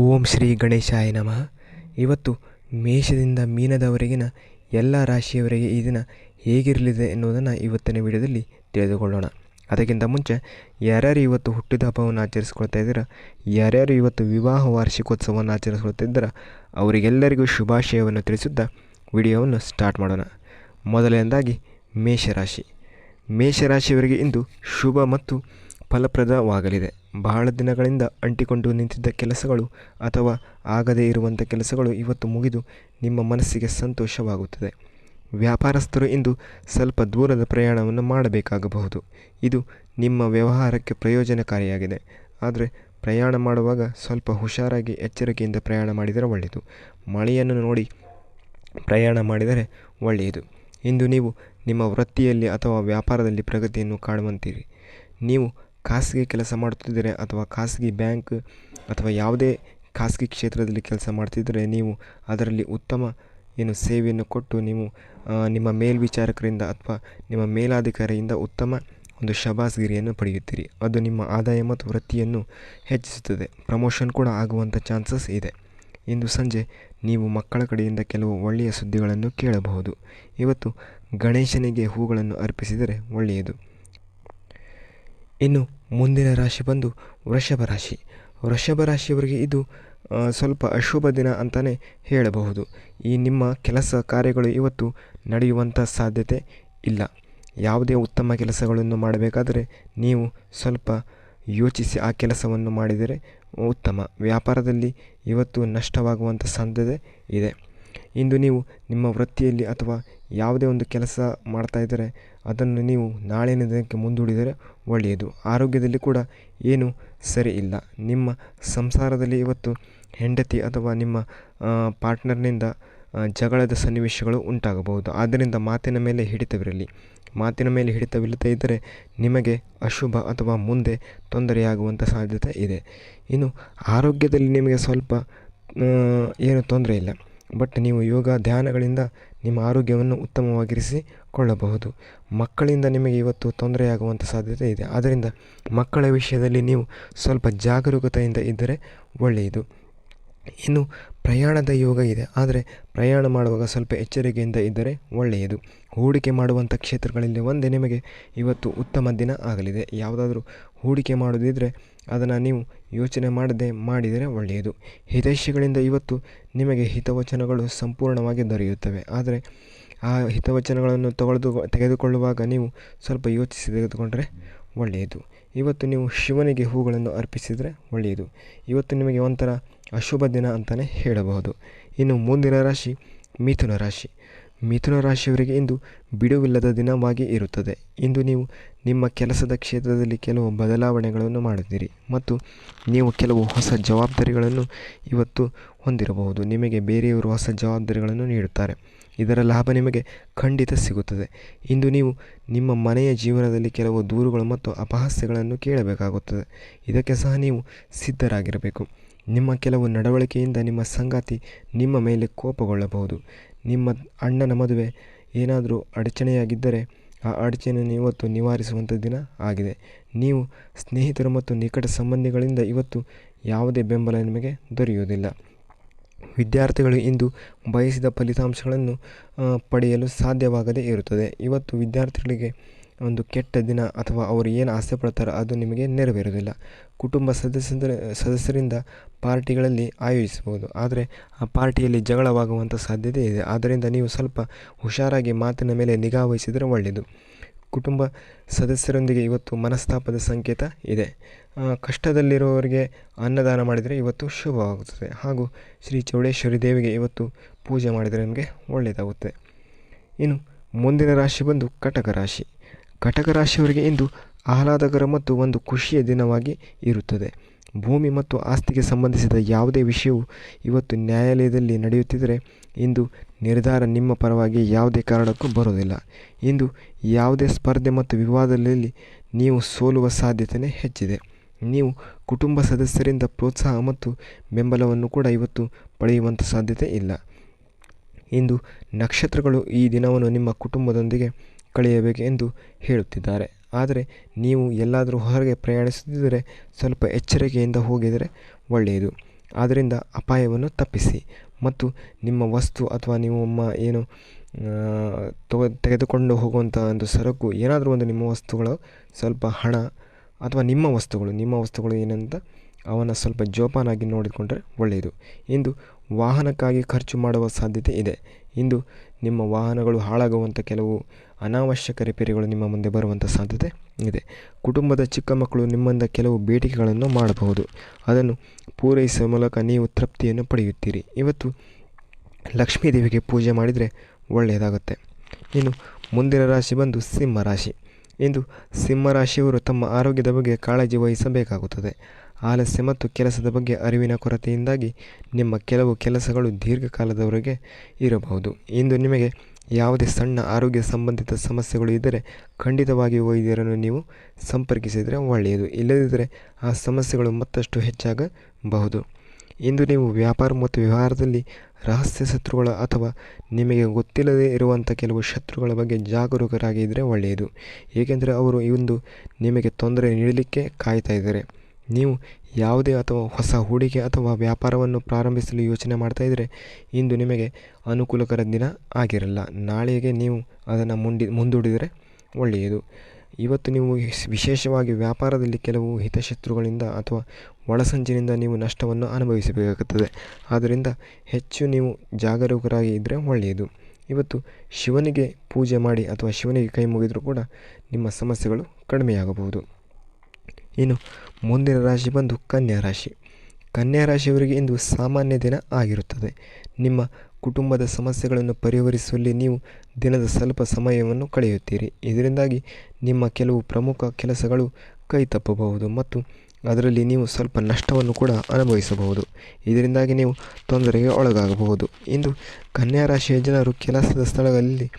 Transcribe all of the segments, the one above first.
ಓಂ ಶ್ರೀ ಗಣೇಶಾಯ ನಮಃ. ಇವತ್ತು ಮೇಷದಿಂದ ಮೀನದವರೆಗಿನ ಎಲ್ಲ ರಾಶಿಯವರಿಗೆ ಈ ದಿನ ಹೇಗಿರಲಿದೆ ಎನ್ನುವುದನ್ನು ಇವತ್ತಿನ ವಿಡಿಯೋದಲ್ಲಿ ತಿಳಿದುಕೊಳ್ಳೋಣ. ಅದಕ್ಕಿಂತ ಮುಂಚೆ ಯಾರ್ಯಾರು ಇವತ್ತು ಹುಟ್ಟಿದ ಹಬ್ಬವನ್ನು ಆಚರಿಸ್ಕೊಳ್ತಾ ಇದ್ದೀರಾ, ಯಾರ್ಯಾರು ಇವತ್ತು ವಿವಾಹ ವಾರ್ಷಿಕೋತ್ಸವವನ್ನು ಆಚರಿಸ್ಕೊಳ್ತಿದ್ದೀರಾ ಅವರಿಗೆಲ್ಲರಿಗೂ ಶುಭಾಶಯವನ್ನು ತಿಳಿಸುತ್ತಾ ವಿಡಿಯೋವನ್ನು ಸ್ಟಾರ್ಟ್ ಮಾಡೋಣ. ಮೊದಲನೇದಾಗಿ ಮೇಷರಾಶಿ. ಮೇಷರಾಶಿಯವರಿಗೆ ಇಂದು ಶುಭ ಮತ್ತು ಫಲಪ್ರದವಾಗಲಿದೆ. ಬಹಳ ದಿನಗಳಿಂದ ಅಂಟಿಕೊಂಡು ನಿಂತಿದ್ದ ಕೆಲಸಗಳು ಅಥವಾ ಆಗದೇ ಇರುವಂಥ ಕೆಲಸಗಳು ಇವತ್ತು ಮುಗಿದು ನಿಮ್ಮ ಮನಸ್ಸಿಗೆ ಸಂತೋಷವಾಗುತ್ತದೆ. ವ್ಯಾಪಾರಸ್ಥರು ಇಂದು ಸ್ವಲ್ಪ ದೂರದ ಪ್ರಯಾಣವನ್ನು ಮಾಡಬೇಕಾಗಬಹುದು. ಇದು ನಿಮ್ಮ ವ್ಯವಹಾರಕ್ಕೆ ಪ್ರಯೋಜನಕಾರಿಯಾಗಿದೆ. ಆದರೆ ಪ್ರಯಾಣ ಮಾಡುವಾಗ ಸ್ವಲ್ಪ ಹುಷಾರಾಗಿ ಎಚ್ಚರಿಕೆಯಿಂದ ಪ್ರಯಾಣ ಮಾಡಿದರೆ ಒಳ್ಳೆಯದು. ಮಳೆಯನ್ನು ನೋಡಿ ಪ್ರಯಾಣ ಮಾಡಿದರೆ ಒಳ್ಳೆಯದು. ಇಂದು ನೀವು ನಿಮ್ಮ ವೃತ್ತಿಯಲ್ಲಿ ಅಥವಾ ವ್ಯಾಪಾರದಲ್ಲಿ ಪ್ರಗತಿಯನ್ನು ಕಾಣುವಂತೀರಿ. ನೀವು ಖಾಸಗಿ ಕೆಲಸ ಮಾಡುತ್ತಿದ್ದರೆ ಅಥವಾ ಖಾಸಗಿ ಬ್ಯಾಂಕ್ ಅಥವಾ ಯಾವುದೇ ಖಾಸಗಿ ಕ್ಷೇತ್ರದಲ್ಲಿ ಕೆಲಸ ಮಾಡ್ತಿದ್ದರೆ ನೀವು ಅದರಲ್ಲಿ ಉತ್ತಮ ಏನು ಸೇವೆಯನ್ನು ಕೊಟ್ಟು ನೀವು ನಿಮ್ಮ ಮೇಲ್ವಿಚಾರಕರಿಂದ ಅಥವಾ ನಿಮ್ಮ ಮೇಲಾಧಿಕಾರಿಯಿಂದ ಉತ್ತಮ ಒಂದು ಶಬಾಸ್ಗಿರಿಯನ್ನು ಪಡೆಯುತ್ತೀರಿ. ಅದು ನಿಮ್ಮ ಆದಾಯ ಮತ್ತು ವೃತ್ತಿಯನ್ನು ಹೆಚ್ಚಿಸುತ್ತದೆ. ಪ್ರಮೋಷನ್ ಕೂಡ ಆಗುವಂಥ ಚಾನ್ಸಸ್ ಇದೆ. ಇಂದು ಸಂಜೆ ನೀವು ಮಕ್ಕಳ ಕಡೆಯಿಂದ ಕೆಲವು ಒಳ್ಳೆಯ ಸುದ್ದಿಗಳನ್ನು ಕೇಳಬಹುದು. ಇವತ್ತು ಗಣೇಶನಿಗೆ ಹೂಗಳನ್ನು ಅರ್ಪಿಸಿದರೆ ಒಳ್ಳೆಯದು. ಇನ್ನು ಮುಂದಿನ ರಾಶಿ ಬಂದು ವೃಷಭ ರಾಶಿ. ವೃಷಭ ರಾಶಿಯವರಿಗೆ ಇದು ಸ್ವಲ್ಪ ಅಶುಭ ದಿನ ಅಂತಲೇ ಹೇಳಬಹುದು. ಈ ನಿಮ್ಮ ಕೆಲಸ ಕಾರ್ಯಗಳು ಇವತ್ತು ನಡೆಯುವಂಥ ಸಾಧ್ಯತೆ ಇಲ್ಲ. ಯಾವುದೇ ಉತ್ತಮ ಕೆಲಸಗಳನ್ನು ಮಾಡಬೇಕಾದರೆ ನೀವು ಸ್ವಲ್ಪ ಯೋಚಿಸಿ ಆ ಕೆಲಸವನ್ನು ಮಾಡಿದರೆ ಉತ್ತಮ. ವ್ಯಾಪಾರದಲ್ಲಿ ಇವತ್ತು ನಷ್ಟವಾಗುವಂಥ ಸಾಧ್ಯತೆ ಇದೆ. ಇಂದು ನೀವು ನಿಮ್ಮ ವೃತ್ತಿಯಲ್ಲಿ ಅಥವಾ ಯಾವುದೇ ಒಂದು ಕೆಲಸ ಮಾಡ್ತಾ ಇದ್ದರೆ ಅದನ್ನು ನೀವು ನಾಳಿನ ದಿನಕ್ಕೆ ಮುಂದೂಡಿದರೆ ಒಳ್ಳೆಯದು. ಆರೋಗ್ಯದಲ್ಲಿ ಕೂಡ ಏನು ಸರಿ ಇಲ್ಲ. ನಿಮ್ಮ ಸಂಸಾರದಲ್ಲಿ ಇವತ್ತು ಹೆಂಡತಿ ಅಥವಾ ನಿಮ್ಮ ಪಾರ್ಟ್ನರ್ನಿಂದ ಜಗಳದ ಸನ್ನಿವೇಶಗಳು ಉಂಟಾಗಬಹುದು. ಆದ್ದರಿಂದ ಮಾತಿನ ಮೇಲೆ ಹಿಡಿತವಿರಲಿ. ಮಾತಿನ ಮೇಲೆ ಹಿಡಿತವಿಲ್ಲದೇ ಇದ್ದರೆ ನಿಮಗೆ ಅಶುಭ ಅಥವಾ ಮುಂದೆ ತೊಂದರೆಯಾಗುವಂಥ ಸಾಧ್ಯತೆ ಇದೆ. ಇನ್ನು ಆರೋಗ್ಯದಲ್ಲಿ ನಿಮಗೆ ಸ್ವಲ್ಪ ಏನು ತೊಂದರೆ ಇಲ್ಲ. ಬಟ್ ನೀವು ಯೋಗ ಧ್ಯಾನಗಳಿಂದ ನಿಮ್ಮ ಆರೋಗ್ಯವನ್ನು ಉತ್ತಮವಾಗಿರಿಸಿಕೊಳ್ಳಬಹುದು ಮಕ್ಕಳಿಂದ ನಿಮಗೆ ಇವತ್ತು ತೊಂದರೆಯಾಗುವಂಥ ಸಾಧ್ಯತೆ ಇದೆ. ಆದ್ದರಿಂದ ಮಕ್ಕಳ ವಿಷಯದಲ್ಲಿ ನೀವು ಸ್ವಲ್ಪ ಜಾಗರೂಕತೆಯಿಂದ ಇದ್ದರೆ ಒಳ್ಳೆಯದು. ಇನ್ನು ಪ್ರಯಾಣದ ಯೋಗ ಇದೆ. ಆದರೆ ಪ್ರಯಾಣ ಮಾಡುವಾಗ ಸ್ವಲ್ಪ ಎಚ್ಚರಿಕೆಯಿಂದ ಇದ್ದರೆ ಒಳ್ಳೆಯದು. ಹೂಡಿಕೆ ಮಾಡುವಂಥ ಕ್ಷೇತ್ರಗಳಲ್ಲಿ ಒಂದೇ ನಿಮಗೆ ಇವತ್ತು ಉತ್ತಮ ದಿನ ಆಗಲಿದೆ. ಯಾವುದಾದ್ರೂ ಹೂಡಿಕೆ ಮಾಡೋದಿದ್ದರೆ ಅದನ್ನು ನೀವು ಯೋಚನೆ ಮಾಡದೆ ಮಾಡಿದರೆ ಒಳ್ಳೆಯದು. ಹಿತೈಷಿಗಳಿಂದ ಇವತ್ತು ನಿಮಗೆ ಹಿತವಚನಗಳು ಸಂಪೂರ್ಣವಾಗಿ ದೊರೆಯುತ್ತವೆ. ಆದರೆ ಆ ಹಿತವಚನಗಳನ್ನು ತೊಗೊಳ್ದು ತೆಗೆದುಕೊಳ್ಳುವಾಗ ನೀವು ಸ್ವಲ್ಪ ಯೋಚಿಸಿ ತೆಗೆದುಕೊಂಡರೆ ಒಳ್ಳೆಯದು. ಇವತ್ತು ನೀವು ಶಿವನಿಗೆ ಹೂಗಳನ್ನು ಅರ್ಪಿಸಿದರೆ ಒಳ್ಳೆಯದು. ಇವತ್ತು ನಿಮಗೆ ಒಂಥರ ಅಶುಭ ದಿನ ಅಂತಲೇ ಹೇಳಬಹುದು. ಇನ್ನು ಮುಂದಿನ ರಾಶಿ ಮಿಥುನ ರಾಶಿ. ಮಿಥುನ ರಾಶಿಯವರಿಗೆ ಇಂದು ಬಿಡುವಿಲ್ಲದ ದಿನವಾಗಿ ಇರುತ್ತದೆ. ಇಂದು ನೀವು ನಿಮ್ಮ ಕೆಲಸದ ಕ್ಷೇತ್ರದಲ್ಲಿ ಕೆಲವು ಬದಲಾವಣೆಗಳನ್ನು ಮಾಡುತ್ತೀರಿ ಮತ್ತು ನೀವು ಕೆಲವು ಹೊಸ ಜವಾಬ್ದಾರಿಗಳನ್ನು ಇವತ್ತು ಹೊಂದಿರಬಹುದು. ನಿಮಗೆ ಬೇರೆಯವರು ಹೊಸ ಜವಾಬ್ದಾರಿಗಳನ್ನು ನೀಡುತ್ತಾರೆ. ಇದರ ಲಾಭ ನಿಮಗೆ ಖಂಡಿತ ಸಿಗುತ್ತದೆ. ಇಂದು ನೀವು ನಿಮ್ಮ ಮನೆಯ ಜೀವನದಲ್ಲಿ ಕೆಲವು ದೂರುಗಳು ಮತ್ತು ಅಪಹಾಸ್ಯಗಳನ್ನು ಕೇಳಬೇಕಾಗುತ್ತದೆ. ಇದಕ್ಕೆ ಸಹ ನೀವು ಸಿದ್ಧರಾಗಿರಬೇಕು. ನಿಮ್ಮ ಕೆಲವು ನಡವಳಿಕೆಯಿಂದ ನಿಮ್ಮ ಸಂಗಾತಿ ನಿಮ್ಮ ಮೇಲೆ ಕೋಪಗೊಳ್ಳಬಹುದು. ನಿಮ್ಮ ಅಣ್ಣನ ಮದುವೆ ಏನಾದರೂ ಅಡಚಣೆಯಾಗಿದ್ದರೆ ಆ ಅಡಚಣೆಯನ್ನು ಇವತ್ತು ನಿವಾರಿಸುವಂಥ ದಿನ ಆಗಿದೆ. ನೀವು ಸ್ನೇಹಿತರು ಮತ್ತು ನಿಕಟ ಸಂಬಂಧಿಗಳಿಂದ ಇವತ್ತು ಯಾವುದೇ ಬೆಂಬಲ ನಿಮಗೆ ದೊರೆಯುವುದಿಲ್ಲ. ವಿದ್ಯಾರ್ಥಿಗಳು ಇಂದು ಬಯಸಿದ ಫಲಿತಾಂಶಗಳನ್ನು ಪಡೆಯಲು ಸಾಧ್ಯವಾಗದೇ ಇರುತ್ತದೆ. ಇವತ್ತು ವಿದ್ಯಾರ್ಥಿಗಳಿಗೆ ಒಂದು ಕೆಟ್ಟ ದಿನ ಅಥವಾ ಅವರು ಏನು ಆಸೆ ಪಡ್ತಾರೋ ಅದು ನಿಮಗೆ ನೆರವೇರುವುದಿಲ್ಲ. ಕುಟುಂಬ ಸದಸ್ಯರ ಸದಸ್ಯರಿಂದ ಪಾರ್ಟಿಗಳಲ್ಲಿ ಆಯೋಜಿಸಬಹುದು. ಆದರೆ ಆ ಪಾರ್ಟಿಯಲ್ಲಿ ಜಗಳವಾಗುವಂಥ ಸಾಧ್ಯತೆ ಇದೆ. ಆದ್ದರಿಂದ ನೀವು ಸ್ವಲ್ಪ ಹುಷಾರಾಗಿ ಮಾತಿನ ಮೇಲೆ ನಿಗಾ ವಹಿಸಿದರೆ ಒಳ್ಳೆಯದು. ಕುಟುಂಬ ಸದಸ್ಯರೊಂದಿಗೆ ಇವತ್ತು ಮನಸ್ತಾಪದ ಸಂಕೇತ ಇದೆ. ಕಷ್ಟದಲ್ಲಿರುವವರಿಗೆ ಅನ್ನದಾನ ಮಾಡಿದರೆ ಇವತ್ತು ಶುಭವಾಗುತ್ತದೆ. ಹಾಗೂ ಶ್ರೀ ಚೌಡೇಶ್ವರಿ ದೇವಿಗೆ ಇವತ್ತು ಪೂಜೆ ಮಾಡಿದರೆ ನಿಮಗೆ ಒಳ್ಳೆಯದಾಗುತ್ತೆ ಇನ್ನು ಮುಂದಿನ ರಾಶಿ ಬಂದು ಕಟಕ ರಾಶಿ. ಕಟಕ ರಾಶಿಯವರಿಗೆ ಇಂದು ಆಹ್ಲಾದಕರ ಮತ್ತು ಒಂದು ಖುಷಿಯ ದಿನವಾಗಿ ಇರುತ್ತದೆ. ಭೂಮಿ ಮತ್ತು ಆಸ್ತಿಗೆ ಸಂಬಂಧಿಸಿದ ಯಾವುದೇ ವಿಷಯವು ಇವತ್ತು ನ್ಯಾಯಾಲಯದಲ್ಲಿ ನಡೆಯುತ್ತಿದ್ದರೆ ಇಂದು ನಿರ್ಧಾರ ನಿಮ್ಮ ಪರವಾಗಿ ಯಾವುದೇ ಕಾರಣಕ್ಕೂ ಬರೋದಿಲ್ಲ ಇಂದು ಯಾವುದೇ ಸ್ಪರ್ಧೆ ಮತ್ತು ವಿವಾದದಲ್ಲಿ ನೀವು ಸೋಲುವ ಸಾಧ್ಯತೆಯೇ ಹೆಚ್ಚಿದೆ. ನೀವು ಕುಟುಂಬ ಸದಸ್ಯರಿಂದ ಪ್ರೋತ್ಸಾಹ ಮತ್ತು ಬೆಂಬಲವನ್ನು ಕೂಡ ಇವತ್ತು ಪಡೆಯುವಂಥ ಸಾಧ್ಯತೆ ಇಲ್ಲ. ಇಂದು ನಕ್ಷತ್ರಗಳು ಈ ದಿನವನ್ನು ನಿಮ್ಮ ಕುಟುಂಬದೊಂದಿಗೆ ಕಳೆಯಬೇಕು ಎಂದು ಹೇಳುತ್ತಿದ್ದಾರೆ. ಆದರೆ ನೀವು ಎಲ್ಲಾದರೂ ಹೊರಗೆ ಪ್ರಯಾಣಿಸುತ್ತಿದ್ದರೆ ಸ್ವಲ್ಪ ಎಚ್ಚರಿಕೆಯಿಂದ ಹೋಗಿದರೆ ಒಳ್ಳೆಯದು. ಆದ್ದರಿಂದ ಅಪಾಯವನ್ನು ತಪ್ಪಿಸಿ. ಮತ್ತು ನಿಮ್ಮ ವಸ್ತು ಅಥವಾ ನಿಮ್ಮ ಏನು ತಗೊ, ತೆಗೆದುಕೊಂಡು ಹೋಗುವಂಥ ಒಂದು ಸರಕು, ಏನಾದರೂ ಒಂದು ನಿಮ್ಮ ವಸ್ತುಗಳು, ಸ್ವಲ್ಪ ಹಣ ಅಥವಾ ನಿಮ್ಮ ವಸ್ತುಗಳು ನಿಮ್ಮ ವಸ್ತುಗಳು ಏನಂತ ಅವನ್ನು ಸ್ವಲ್ಪ ಜೋಪಾನಾಗಿ ನೋಡಿಕೊಂಡರೆ ಒಳ್ಳೆಯದು. ಇಂದು ವಾಹನಕ್ಕಾಗಿ ಖರ್ಚು ಮಾಡುವ ಸಾಧ್ಯತೆ ಇದೆ. ಇಂದು ನಿಮ್ಮ ವಾಹನಗಳು ಹಾಳಾಗುವಂಥ ಕೆಲವು ಅನಾವಶ್ಯಕ ರಿಪೇರಿಗಳು ನಿಮ್ಮ ಮುಂದೆ ಬರುವಂಥ ಸಾಧ್ಯತೆ ಇದೆ. ಕುಟುಂಬದ ಚಿಕ್ಕ ಮಕ್ಕಳು ನಿಮ್ಮಿಂದ ಕೆಲವು ಬೇಡಿಕೆಗಳನ್ನು ಮಾಡಬಹುದು. ಅದನ್ನು ಪೂರೈಸುವ ಮೂಲಕ ನೀವು ತೃಪ್ತಿಯನ್ನು ಪಡೆಯುತ್ತೀರಿ. ಇವತ್ತು ಲಕ್ಷ್ಮೀ ದೇವಿಗೆ ಪೂಜೆ ಮಾಡಿದರೆ ಒಳ್ಳೆಯದಾಗುತ್ತೆ. ಇನ್ನು ಮುಂದಿನ ರಾಶಿ ಬಂದು ಸಿಂಹ ರಾಶಿ. ಇಂದು ಸಿಂಹ ರಾಶಿಯವರು ತಮ್ಮ ಆರೋಗ್ಯದ ಬಗ್ಗೆ ಕಾಳಜಿ ವಹಿಸಬೇಕಾಗುತ್ತದೆ. ಆಲಸ್ಯ ಮತ್ತು ಕೆಲಸದ ಬಗ್ಗೆ ಅರಿವಿನ ಕೊರತೆಯಿಂದಾಗಿ ನಿಮ್ಮ ಕೆಲವು ಕೆಲಸಗಳು ದೀರ್ಘಕಾಲದವರೆಗೆ ಇರಬಹುದು. ಇಂದು ನಿಮಗೆ ಯಾವುದೇ ಸಣ್ಣ ಆರೋಗ್ಯ ಸಂಬಂಧಿತ ಸಮಸ್ಯೆಗಳು ಇದ್ದರೆ ಖಂಡಿತವಾಗಿ ವೈದ್ಯರನ್ನು ನೀವು ಸಂಪರ್ಕಿಸಿದರೆ ಒಳ್ಳೆಯದು. ಇಲ್ಲದಿದ್ದರೆ ಆ ಸಮಸ್ಯೆಗಳು ಮತ್ತಷ್ಟು ಹೆಚ್ಚಾಗಬಹುದು. ಇಂದು ನೀವು ವ್ಯಾಪಾರ ಮತ್ತು ವ್ಯವಹಾರದಲ್ಲಿ ರಹಸ್ಯ ಶತ್ರುಗಳ ಅಥವಾ ನಿಮಗೆ ಗೊತ್ತಿಲ್ಲದೇ ಇರುವಂಥ ಕೆಲವು ಶತ್ರುಗಳ ಬಗ್ಗೆ ಜಾಗರೂಕರಾಗಿದ್ದರೆ ಒಳ್ಳೆಯದು. ಏಕೆಂದರೆ ಅವರು ಇಂದು ನಿಮಗೆ ತೊಂದರೆ ನೀಡಲಿಕ್ಕೆ ಕಾಯ್ತಾ ಇದ್ದಾರೆ. ನೀವು ಯಾವುದೇ ಅಥವಾ ಹೊಸ ಹೂಡಿಕೆ ಅಥವಾ ವ್ಯಾಪಾರವನ್ನು ಪ್ರಾರಂಭಿಸಲು ಯೋಚನೆ ಮಾಡ್ತಾಯಿದ್ರೆ ಇಂದು ನಿಮಗೆ ಅನುಕೂಲಕರ ದಿನ ಆಗಿರಲ್ಲ. ನಾಳೆಗೆ ನೀವು ಅದನ್ನು ಮುಂಡಿ, ಮುಂದೂಡಿದರೆ ಒಳ್ಳೆಯದು. ಇವತ್ತು ನೀವು ವಿಶೇಷವಾಗಿ ವ್ಯಾಪಾರದಲ್ಲಿ ಕೆಲವು ಹಿತಶತ್ರುಗಳಿಂದ ಅಥವಾ ಒಳಸಂಚಿನಿಂದ ನೀವು ನಷ್ಟವನ್ನು ಅನುಭವಿಸಬೇಕಾಗುತ್ತದೆ. ಆದ್ದರಿಂದ ಹೆಚ್ಚು ನೀವು ಜಾಗರೂಕರಾಗಿ ಇದ್ದರೆ ಒಳ್ಳೆಯದು. ಇವತ್ತು ಶಿವನಿಗೆ ಪೂಜೆ ಮಾಡಿ ಅಥವಾ ಶಿವನಿಗೆ ಕೈ ಮುಗಿದರೂ ಕೂಡ ನಿಮ್ಮ ಸಮಸ್ಯೆಗಳು ಕಡಿಮೆಯಾಗಬಹುದು. ಇನ್ನು ಮುಂದಿನ ರಾಶಿ ಬಂದು ಕನ್ಯಾ ರಾಶಿ. ಕನ್ಯಾ ರಾಶಿಯವರಿಗೆ ಇಂದು ಸಾಮಾನ್ಯ ದಿನ ಆಗಿರುತ್ತದೆ. ನಿಮ್ಮ ಕುಟುಂಬದ ಸಮಸ್ಯೆಗಳನ್ನು ಪರಿಹರಿಸುವಲ್ಲಿ ನೀವು ದಿನದ ಸ್ವಲ್ಪ ಸಮಯವನ್ನು ಕಳೆಯುತ್ತೀರಿ. ಇದರಿಂದಾಗಿ ನಿಮ್ಮ ಕೆಲವು ಪ್ರಮುಖ ಕೆಲಸಗಳು ಕೈ ತಪ್ಪಬಹುದು ಮತ್ತು ಅದರಲ್ಲಿ ನೀವು ಸ್ವಲ್ಪ ನಷ್ಟವನ್ನು ಕೂಡ ಅನುಭವಿಸಬಹುದು. ಇದರಿಂದಾಗಿ ನೀವು ತೊಂದರೆಗೆ ಒಳಗಾಗಬಹುದು. ಇಂದು ಕನ್ಯಾ ರಾಶಿಯ ಜನರು ಕೆಲಸದ ಸ್ಥಳಗಳಲ್ಲಿ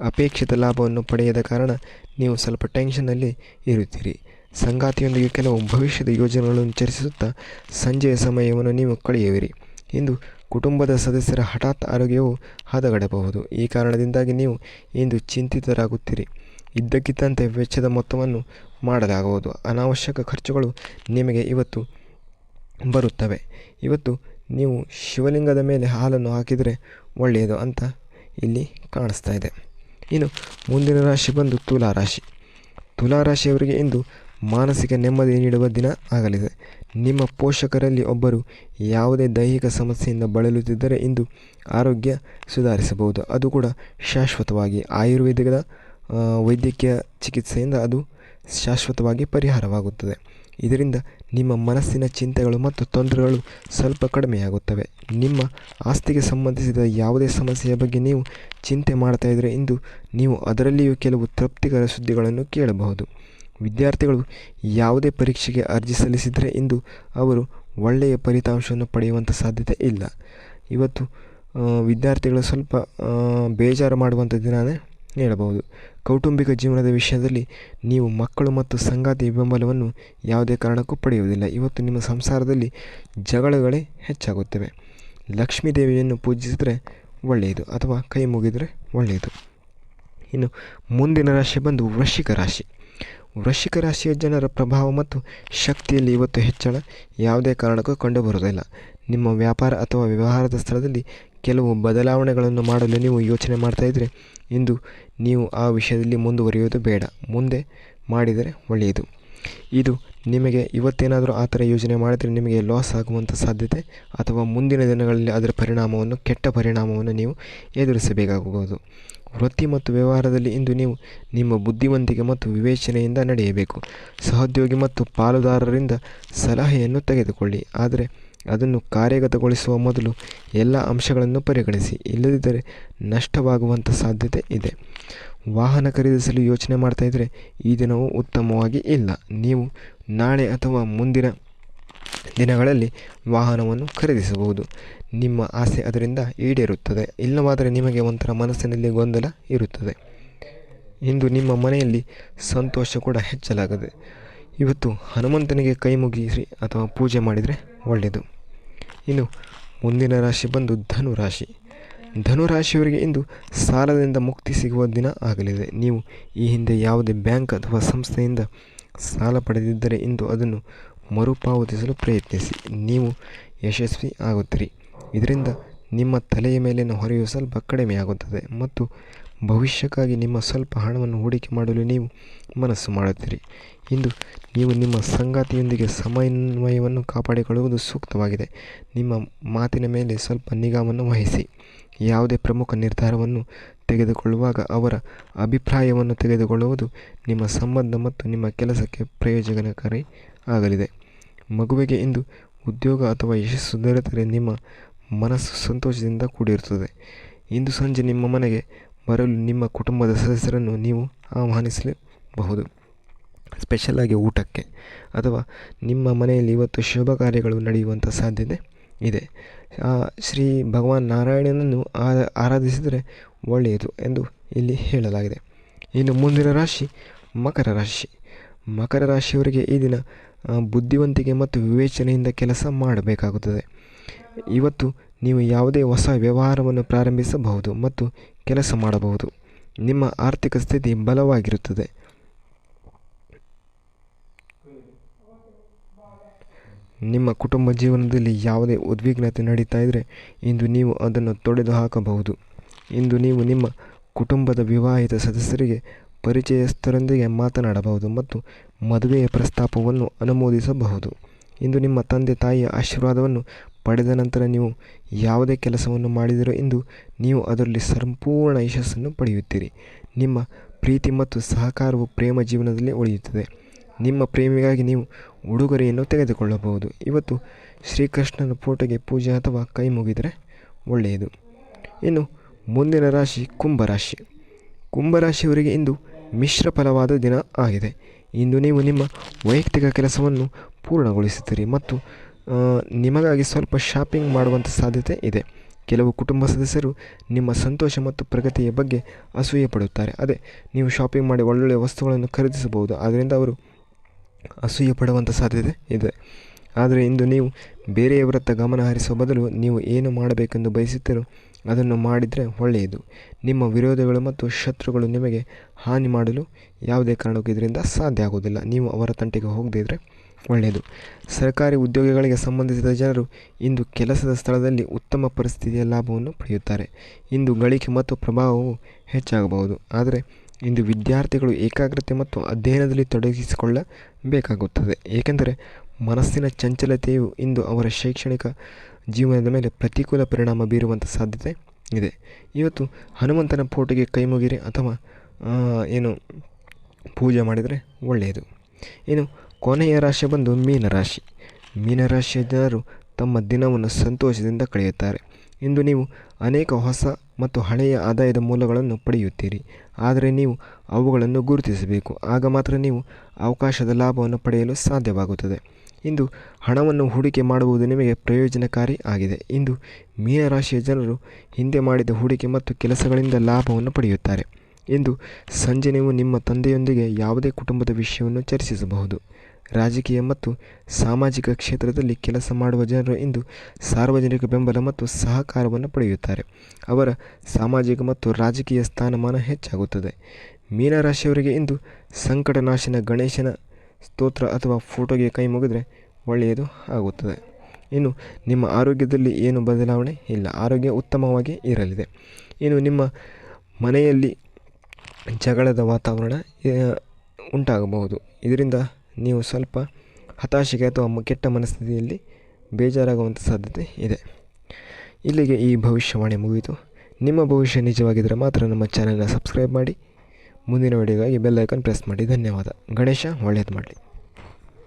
ಅಪೇಕ್ಷಿತ ಲಾಭವನ್ನು ಪಡೆಯದ ಕಾರಣ ನೀವು ಸ್ವಲ್ಪ ಟೆನ್ಷನ್ನಲ್ಲಿ ಇರುತ್ತೀರಿ. ಸಂಗಾತಿಯೊಂದಿಗೆ ಕೆಲವು ಭವಿಷ್ಯದ ಯೋಜನೆಗಳನ್ನು ಚರ್ಚಿಸುತ್ತಾ ಸಂಜೆಯ ಸಮಯವನ್ನು ನೀವು ಕಳೆಯುವಿರಿ. ಇಂದು ಕುಟುಂಬದ ಸದಸ್ಯರ ಹಠಾತ್ ಆರೋಗ್ಯವು ಹದಗಡಬಹುದು. ಈ ಕಾರಣದಿಂದಾಗಿ ನೀವು ಇಂದು ಚಿಂತಿತರಾಗುತ್ತೀರಿ. ಇದ್ದಕ್ಕಿದ್ದಂತೆ ವೆಚ್ಚದ ಮೊತ್ತವನ್ನು ಮಾಡಲಾಗುವುದು. ಅನಾವಶ್ಯಕ ಖರ್ಚುಗಳು ನಿಮಗೆ ಇವತ್ತು ಬರುತ್ತವೆ. ಇವತ್ತು ನೀವು ಶಿವಲಿಂಗದ ಮೇಲೆ ಹಾಲನ್ನು ಹಾಕಿದರೆ ಒಳ್ಳೆಯದು ಅಂತ ಇಲ್ಲಿ ಕಾಣಿಸ್ತಾ ಇದೆ. ಇನ್ನು ಮುಂದಿನ ರಾಶಿ ಬಂದು ತುಲಾ ರಾಶಿಯವರಿಗೆ ಇಂದು ಮಾನಸಿಕ ನೆಮ್ಮದಿ ನೀಡುವ ದಿನ ಆಗಲಿದೆ. ನಿಮ್ಮ ಪೋಷಕರಲ್ಲಿ ಒಬ್ಬರು ಯಾವುದೇ ದೈಹಿಕ ಸಮಸ್ಯೆಯಿಂದ ಬಳಲುತ್ತಿದ್ದರೆ ಇಂದು ಆರೋಗ್ಯ ಸುಧಾರಿಸಬಹುದು. ಅದು ಕೂಡ ಶಾಶ್ವತವಾಗಿ. ಆಯುರ್ವೇದಿಕದ ವೈದ್ಯಕೀಯ ಚಿಕಿತ್ಸೆಯಿಂದ ಅದು ಶಾಶ್ವತವಾಗಿ ಪರಿಹಾರವಾಗುತ್ತದೆ. ಇದರಿಂದ ನಿಮ್ಮ ಮನಸ್ಸಿನ ಚಿಂತೆಗಳು ಮತ್ತು ತೊಂದರೆಗಳು ಸ್ವಲ್ಪ ಕಡಿಮೆಯಾಗುತ್ತವೆ. ನಿಮ್ಮ ಆಸ್ತಿಗೆ ಸಂಬಂಧಿಸಿದ ಯಾವುದೇ ಸಮಸ್ಯೆಯ ಬಗ್ಗೆ ನೀವು ಚಿಂತೆ ಮಾಡ್ತಾ ಇದ್ದರೆ ಇಂದು ನೀವು ಅದರಲ್ಲಿಯೂ ಕೆಲವು ತೃಪ್ತಿಕರ ಸುದ್ದಿಗಳನ್ನು ಕೇಳಬಹುದು. ವಿದ್ಯಾರ್ಥಿಗಳು ಯಾವುದೇ ಪರೀಕ್ಷೆಗೆ ಅರ್ಜಿ ಸಲ್ಲಿಸಿದರೆ ಇಂದು ಅವರು ಒಳ್ಳೆಯ ಫಲಿತಾಂಶವನ್ನು ಪಡೆಯುವಂಥ ಸಾಧ್ಯತೆ ಇಲ್ಲ. ಇವತ್ತು ವಿದ್ಯಾರ್ಥಿಗಳು ಸ್ವಲ್ಪ ಬೇಜಾರು ಮಾಡುವಂಥ ದಿನವೇ ಹೇಳಬಹುದು. ಕೌಟುಂಬಿಕ ಜೀವನದ ವಿಷಯದಲ್ಲಿ ನೀವು ಮಕ್ಕಳು ಮತ್ತು ಸಂಗಾತಿ ಬೆಂಬಲವನ್ನು ಯಾವುದೇ ಕಾರಣಕ್ಕೂ ಪಡೆಯುವುದಿಲ್ಲ. ಇವತ್ತು ನಿಮ್ಮ ಸಂಸಾರದಲ್ಲಿ ಜಗಳಗಳೇ ಹೆಚ್ಚಾಗುತ್ತವೆ. ಲಕ್ಷ್ಮೀ ದೇವಿಯನ್ನು ಪೂಜಿಸಿದರೆ ಒಳ್ಳೆಯದು, ಅಥವಾ ಕೈ ಮುಗಿದರೆ ಒಳ್ಳೆಯದು. ಇನ್ನು ಮುಂದಿನ ರಾಶಿ ಬಂದು ವೃಶ್ಚಿಕ ರಾಶಿ. ವೃಶ್ಚಿಕ ರಾಶಿಯ ಜನರ ಪ್ರಭಾವ ಮತ್ತು ಶಕ್ತಿಯಲ್ಲಿ ಇವತ್ತು ಹೆಚ್ಚಳ ಯಾವುದೇ ಕಾರಣಕ್ಕೂ ಕಂಡುಬರುವುದಿಲ್ಲ. ನಿಮ್ಮ ವ್ಯಾಪಾರ ಅಥವಾ ವ್ಯವಹಾರದ ಸ್ಥಳದಲ್ಲಿ ಕೆಲವು ಬದಲಾವಣೆಗಳನ್ನು ಮಾಡಲು ನೀವು ಯೋಚನೆ ಮಾಡ್ತಾಯಿದ್ರೆ ಇಂದು ನೀವು ಆ ವಿಷಯದಲ್ಲಿ ಮುಂದುವರಿಯುವುದು ಬೇಡ. ಮುಂದೆ ಮಾಡಿದರೆ ಒಳ್ಳೆಯದು. ಇದು ನಿಮಗೆ ಇವತ್ತೇನಾದರೂ ಆ ಥರ ಯೋಜನೆ ಮಾಡಿದರೆ ನಿಮಗೆ ಲಾಸ್ ಆಗುವಂಥ ಸಾಧ್ಯತೆ ಅಥವಾ ಮುಂದಿನ ದಿನಗಳಲ್ಲಿ ಅದರ ಪರಿಣಾಮವನ್ನು, ಕೆಟ್ಟ ಪರಿಣಾಮವನ್ನು ನೀವು ಎದುರಿಸಬೇಕಾಗಬಹುದು. ವೃತ್ತಿ ಮತ್ತು ವ್ಯವಹಾರದಲ್ಲಿ ಇಂದು ನೀವು ನಿಮ್ಮ ಬುದ್ಧಿವಂತಿಕೆ ಮತ್ತು ವಿವೇಚನೆಯಿಂದ ನಡೆಯಬೇಕು. ಸಹೋದ್ಯೋಗಿ ಮತ್ತು ಪಾಲುದಾರರಿಂದ ಸಲಹೆಯನ್ನು ತೆಗೆದುಕೊಳ್ಳಿ. ಆದರೆ ಅದನ್ನು ಕಾರ್ಯಗತಗೊಳಿಸುವ ಮೊದಲು ಎಲ್ಲ ಅಂಶಗಳನ್ನು ಪರಿಗಣಿಸಿ. ಇಲ್ಲದಿದ್ದರೆ ನಷ್ಟವಾಗುವಂಥ ಸಾಧ್ಯತೆ ಇದೆ. ವಾಹನ ಖರೀದಿಸಲು ಯೋಚನೆ ಮಾಡ್ತಾಯಿದ್ರೆ ಈ ದಿನವು ಉತ್ತಮವಾಗಿ ಇಲ್ಲ. ನೀವು ನಾಳೆ ಅಥವಾ ಮುಂದಿನ ದಿನಗಳಲ್ಲಿ ವಾಹನವನ್ನು ಖರೀದಿಸಬಹುದು. ನಿಮ್ಮ ಆಸೆ ಅದರಿಂದ ಈಡೇರುತ್ತದೆ. ಇಲ್ಲವಾದರೆ ನಿಮಗೆ ಒಂಥರ ಮನಸ್ಸಿನಲ್ಲಿ ಗೊಂದಲ ಇರುತ್ತದೆ. ಇಂದು ನಿಮ್ಮ ಮನೆಯಲ್ಲಿ ಸಂತೋಷ ಕೂಡ ಹೆಚ್ಚಲಾಗದೆ. ಇವತ್ತು ಹನುಮಂತನಿಗೆ ಕೈ ಮುಗಿಸಿ ಅಥವಾ ಪೂಜೆ ಮಾಡಿದರೆ ಒಳ್ಳೆಯದು. ಇನ್ನು ಮುಂದಿನ ರಾಶಿ ಬಂದು ಧನು ರಾಶಿ ಧನು ರಾಶಿಯವರಿಗೆ ಇಂದು ಸಾಲದಿಂದ ಮುಕ್ತಿ ಸಿಗುವ ದಿನ ಆಗಲಿದೆ. ನೀವು ಈ ಹಿಂದೆ ಯಾವುದೇ ಬ್ಯಾಂಕ್ ಅಥವಾ ಸಂಸ್ಥೆಯಿಂದ ಸಾಲ ಪಡೆದಿದ್ದರೆ ಇಂದು ಅದನ್ನು ಮರುಪಾವತಿಸಲು ಪ್ರಯತ್ನಿಸಿ. ನೀವು ಯಶಸ್ವಿ ಆಗುತ್ತೀರಿ. ಇದರಿಂದ ನಿಮ್ಮ ತಲೆಯ ಮೇಲಿನ ಹೊರೆಯು ಸ್ವಲ್ಪ ಕಡಿಮೆಯಾಗುತ್ತದೆ ಮತ್ತು ಭವಿಷ್ಯಕ್ಕಾಗಿ ನಿಮ್ಮ ಸ್ವಲ್ಪ ಹಣವನ್ನು ಹೂಡಿಕೆ ಮಾಡಲು ನೀವು ಮನಸ್ಸು ಮಾಡುತ್ತೀರಿ. ಇಂದು ನೀವು ನಿಮ್ಮ ಸಂಗಾತಿಯೊಂದಿಗೆ ಸಮನ್ವಯವನ್ನು ಕಾಪಾಡಿಕೊಳ್ಳುವುದು ಸೂಕ್ತವಾಗಿದೆ. ನಿಮ್ಮ ಮಾತಿನ ಮೇಲೆ ಸ್ವಲ್ಪ ನಿಗಾವನ್ನು ವಹಿಸಿ. ಯಾವುದೇ ಪ್ರಮುಖ ನಿರ್ಧಾರವನ್ನು ತೆಗೆದುಕೊಳ್ಳುವಾಗ ಅವರ ಅಭಿಪ್ರಾಯವನ್ನು ತೆಗೆದುಕೊಳ್ಳುವುದು ನಿಮ್ಮ ಸಂಬಂಧ ಮತ್ತು ನಿಮ್ಮ ಕೆಲಸಕ್ಕೆ ಪ್ರಯೋಜನಕಾರಿ ಆಗಲಿದೆ. ಮಗುವಿಗೆ ಇಂದು ಉದ್ಯೋಗ ಅಥವಾ ಯಶಸ್ಸು ದೊರೆತರೆ ನಿಮ್ಮ ಮನಸ್ಸು ಸಂತೋಷದಿಂದ ಕೂಡಿರುತ್ತದೆ. ಇಂದು ಸಂಜೆ ನಿಮ್ಮ ಮನೆಗೆ ಬರಲು ನಿಮ್ಮ ಕುಟುಂಬದ ಸದಸ್ಯರನ್ನು ನೀವು ಆಹ್ವಾನಿಸಬಹುದು ಸ್ಪೆಷಲಾಗಿ ಊಟಕ್ಕೆ ಅಥವಾ ನಿಮ್ಮ ಮನೆಯಲ್ಲಿ ಇವತ್ತು ಶುಭ ಕಾರ್ಯಗಳು ನಡೆಯುವಂಥ ಸಾಧ್ಯತೆ ಇದೆ. ಶ್ರೀ ಭಗವಾನ್ ನಾರಾಯಣನನ್ನು ಆರಾಧಿಸಿದರೆ ಒಳ್ಳೆಯದು ಎಂದು ಇಲ್ಲಿ ಹೇಳಲಾಗಿದೆ. ಇನ್ನು ಮುಂದಿನ ರಾಶಿ ಮಕರ ರಾಶಿ. ಮಕರ ರಾಶಿಯವರಿಗೆ ಈ ದಿನ ಬುದ್ಧಿವಂತಿಕೆ ಮತ್ತು ವಿವೇಚನೆಯಿಂದ ಕೆಲಸ ಮಾಡಬೇಕಾಗುತ್ತದೆ. ಇವತ್ತು ನೀವು ಯಾವುದೇ ಹೊಸ ವ್ಯವಹಾರವನ್ನು ಪ್ರಾರಂಭಿಸಬಹುದು ಮತ್ತು ಕೆಲಸ ಮಾಡಬಹುದು. ನಿಮ್ಮ ಆರ್ಥಿಕ ಸ್ಥಿತಿ ಬಲವಾಗಿರುತ್ತದೆ. ನಿಮ್ಮ ಕುಟುಂಬ ಜೀವನದಲ್ಲಿ ಯಾವುದೇ ಉದ್ವಿಗ್ನತೆ ನಡೀತಾ ಇದ್ದರೆ ಇಂದು ನೀವು ಅದನ್ನು ತೊಡೆದು ಹಾಕಬಹುದು. ಇಂದು ನೀವು ನಿಮ್ಮ ಕುಟುಂಬದ ವಿವಾಹಿತ ಸದಸ್ಯರಿಗೆ ಪರಿಚಯಸ್ಥರೊಂದಿಗೆ ಮಾತನಾಡಬಹುದು ಮತ್ತು ಮದುವೆಯ ಪ್ರಸ್ತಾಪವನ್ನು ಅನುಮೋದಿಸಬಹುದು. ಇಂದು ನಿಮ್ಮ ತಂದೆ ತಾಯಿಯ ಆಶೀರ್ವಾದವನ್ನು ಪಡೆದ ನಂತರ ನೀವು ಯಾವುದೇ ಕೆಲಸವನ್ನು ಮಾಡಿದರೂ ಎಂದು ನೀವು ಅದರಲ್ಲಿ ಸಂಪೂರ್ಣ ಯಶಸ್ಸನ್ನು ಪಡೆಯುತ್ತೀರಿ. ನಿಮ್ಮ ಪ್ರೀತಿ ಮತ್ತು ಸಹಕಾರವು ಪ್ರೇಮ ಜೀವನದಲ್ಲಿ ಉಳಿಯುತ್ತದೆ. ನಿಮ್ಮ ಪ್ರೇಮಿಗಾಗಿ ನೀವು ಉಡುಗೊರೆಯನ್ನು ತೆಗೆದುಕೊಳ್ಳಬಹುದು. ಇವತ್ತು ಶ್ರೀಕೃಷ್ಣನ ಫೋಟೋಗೆ ಪೂಜೆ ಅಥವಾ ಕೈ ಮುಗಿದರೆ ಒಳ್ಳೆಯದು. ಇನ್ನು ಮುಂದಿನ ರಾಶಿ ಕುಂಭರಾಶಿ ಕುಂಭರಾಶಿಯವರಿಗೆ ಇಂದು ಮಿಶ್ರ ಫಲವಾದ ದಿನ ಆಗಿದೆ. ಇಂದು ನೀವು ನಿಮ್ಮ ವೈಯಕ್ತಿಕ ಕೆಲಸವನ್ನು ಪೂರ್ಣಗೊಳಿಸುತ್ತೀರಿ ಮತ್ತು ನಿಮಗಾಗಿ ಸ್ವಲ್ಪ ಶಾಪಿಂಗ್ ಮಾಡುವಂಥ ಸಾಧ್ಯತೆ ಇದೆ. ಕೆಲವು ಕುಟುಂಬ ಸದಸ್ಯರು ನಿಮ್ಮ ಸಂತೋಷ ಮತ್ತು ಪ್ರಗತಿಯ ಬಗ್ಗೆ ಅಸೂಯೆ ಪಡುತ್ತಾರೆ. ಅದೇ, ನೀವು ಶಾಪಿಂಗ್ ಮಾಡಿ ಒಳ್ಳೊಳ್ಳೆಯ ವಸ್ತುಗಳನ್ನು ಖರೀದಿಸಬಹುದು. ಆದ್ದರಿಂದ ಅವರು ಅಸೂಯೆ ಪಡುವಂಥ ಸಾಧ್ಯತೆ ಇದೆ. ಆದರೆ ಇಂದು ನೀವು ಬೇರೆಯವರತ್ತ ಗಮನ ಹರಿಸುವ ಬದಲು ನೀವು ಏನು ಮಾಡಬೇಕೆಂದು ಬಯಸುತ್ತೀರೋ ಅದನ್ನು ಮಾಡಿದರೆ ಒಳ್ಳೆಯದು. ನಿಮ್ಮ ವಿರೋಧಗಳು ಮತ್ತು ಶತ್ರುಗಳು ನಿಮಗೆ ಹಾನಿ ಮಾಡಲು ಯಾವುದೇ ಕಾರಣಕ್ಕೂ ಇದರಿಂದ ಸಾಧ್ಯ ಆಗುವುದಿಲ್ಲ. ನೀವು ಅವರ ತಂಟೆಗೆ ಹೋಗದೇ ಇದ್ದರೆ ಒಳ್ಳೆಯದು. ಸರ್ಕಾರಿ ಉದ್ಯೋಗಿಗಳಿಗೆ ಸಂಬಂಧಿಸಿದ ಜನರು ಇಂದು ಕೆಲಸದ ಸ್ಥಳದಲ್ಲಿ ಉತ್ತಮ ಪರಿಸ್ಥಿತಿಯ ಲಾಭವನ್ನು ಪಡೆಯುತ್ತಾರೆ. ಇಂದು ಗಳಿಕೆ ಮತ್ತು ಪ್ರಭಾವವು ಹೆಚ್ಚಾಗಬಹುದು. ಆದರೆ ಇಂದು ವಿದ್ಯಾರ್ಥಿಗಳು ಏಕಾಗ್ರತೆ ಮತ್ತು ಅಧ್ಯಯನದಲ್ಲಿ ತೊಡಗಿಸಿಕೊಳ್ಳಬೇಕಾಗುತ್ತದೆ. ಏಕೆಂದರೆ ಮನಸ್ಸಿನ ಚಂಚಲತೆಯು ಇಂದು ಅವರ ಶೈಕ್ಷಣಿಕ ಜೀವನದ ಮೇಲೆ ಪ್ರತಿಕೂಲ ಪರಿಣಾಮ ಬೀರುವಂಥ ಸಾಧ್ಯತೆ ಇದೆ. ಇವತ್ತು ಹನುಮಂತನ ಫೋಟೋಗೆ ಕೈಮುಗಿರಿ ಅಥವಾ ಏನು ಪೂಜೆ ಮಾಡಿದರೆ ಒಳ್ಳೆಯದು. ಇನ್ನು ಕೊನೆಯ ರಾಶಿ ಬಂದು ಮೀನರಾಶಿ. ಮೀನರಾಶಿಯ ಜನರು ತಮ್ಮ ದಿನವನ್ನು ಸಂತೋಷದಿಂದ ಕಳೆಯುತ್ತಾರೆ. ಇಂದು ನೀವು ಅನೇಕ ಹೊಸ ಮತ್ತು ಹಳೆಯ ಆದಾಯದ ಮೂಲಗಳನ್ನು ಪಡೆಯುತ್ತೀರಿ. ಆದರೆ ನೀವು ಅವುಗಳನ್ನು ಗುರುತಿಸಬೇಕು. ಆಗ ಮಾತ್ರ ನೀವು ಅವಕಾಶದ ಲಾಭವನ್ನು ಪಡೆಯಲು ಸಾಧ್ಯವಾಗುತ್ತದೆ. ಇಂದು ಹಣವನ್ನು ಹೂಡಿಕೆ ಮಾಡುವುದು ನಿಮಗೆ ಪ್ರಯೋಜನಕಾರಿ ಆಗಿದೆ. ಇಂದು ಮೀನರಾಶಿಯ ಜನರು ಹಿಂದೆ ಮಾಡಿದ ಹೂಡಿಕೆ ಮತ್ತು ಕೆಲಸಗಳಿಂದ ಲಾಭವನ್ನು ಪಡೆಯುತ್ತಾರೆ. ಇಂದು ಸಂಜೆ ನೀವು ನಿಮ್ಮ ತಂದೆಯೊಂದಿಗೆ ಯಾವುದೇ ಕುಟುಂಬದ ವಿಷಯವನ್ನು ಚರ್ಚಿಸಬಹುದು. ರಾಜಕೀಯ ಮತ್ತು ಸಾಮಾಜಿಕ ಕ್ಷೇತ್ರದಲ್ಲಿ ಕೆಲಸ ಮಾಡುವ ಜನರು ಇಂದು ಸಾರ್ವಜನಿಕ ಬೆಂಬಲ ಮತ್ತು ಸಹಕಾರವನ್ನು ಪಡೆಯುತ್ತಾರೆ. ಅವರ ಸಾಮಾಜಿಕ ಮತ್ತು ರಾಜಕೀಯ ಸ್ಥಾನಮಾನ ಹೆಚ್ಚಾಗುತ್ತದೆ. ಮೀನರಾಶಿಯವರಿಗೆ ಇಂದು ಸಂಕಟನಾಶನ ಗಣೇಶನ ಸ್ತೋತ್ರ ಅಥವಾ ಫೋಟೋಗೆ ಕೈ ಮುಗಿದ್ರೆ ಒಳ್ಳೆಯದು ಆಗುತ್ತದೆ. ಇನ್ನು ನಿಮ್ಮ ಆರೋಗ್ಯದಲ್ಲಿ ಏನು ಬದಲಾವಣೆ ಇಲ್ಲ. ಆರೋಗ್ಯ ಉತ್ತಮವಾಗಿ ಇರಲಿದೆ. ಇನ್ನು ನಿಮ್ಮ ಮನೆಯಲ್ಲಿ ಜಗಳದ ವಾತಾವರಣ ಉಂಟಾಗಬಹುದು. ಇದರಿಂದ ನೀವು ಸ್ವಲ್ಪ ಹತಾಶೆಗೆ ಅಥವಾ ಕೆಟ್ಟ ಮನಸ್ಥಿತಿಯಲ್ಲಿ ಬೇಜಾರಾಗುವಂಥ ಸಾಧ್ಯತೆ ಇದೆ. ಇಲ್ಲಿಗೆ ಈ ಭವಿಷ್ಯವಾಣಿ ಮುಗಿಯಿತು. ನಿಮ್ಮ ಭವಿಷ್ಯ ನಿಜವಾಗಿದ್ದರೆ ಮಾತ್ರ ನಮ್ಮ ಚಾನೆಲ್ನ ಸಬ್ಸ್ಕ್ರೈಬ್ ಮಾಡಿ. ಮುಂದಿನ ವಿಡಿಯೋಗಾಗಿ ಬೆಲ್ ಐಕಾನ್ ಪ್ರೆಸ್ ಮಾಡಿ. ಧನ್ಯವಾದ. ಗಣೇಶ ಒಳ್ಳೆಯದು ಮಾಡಲಿ.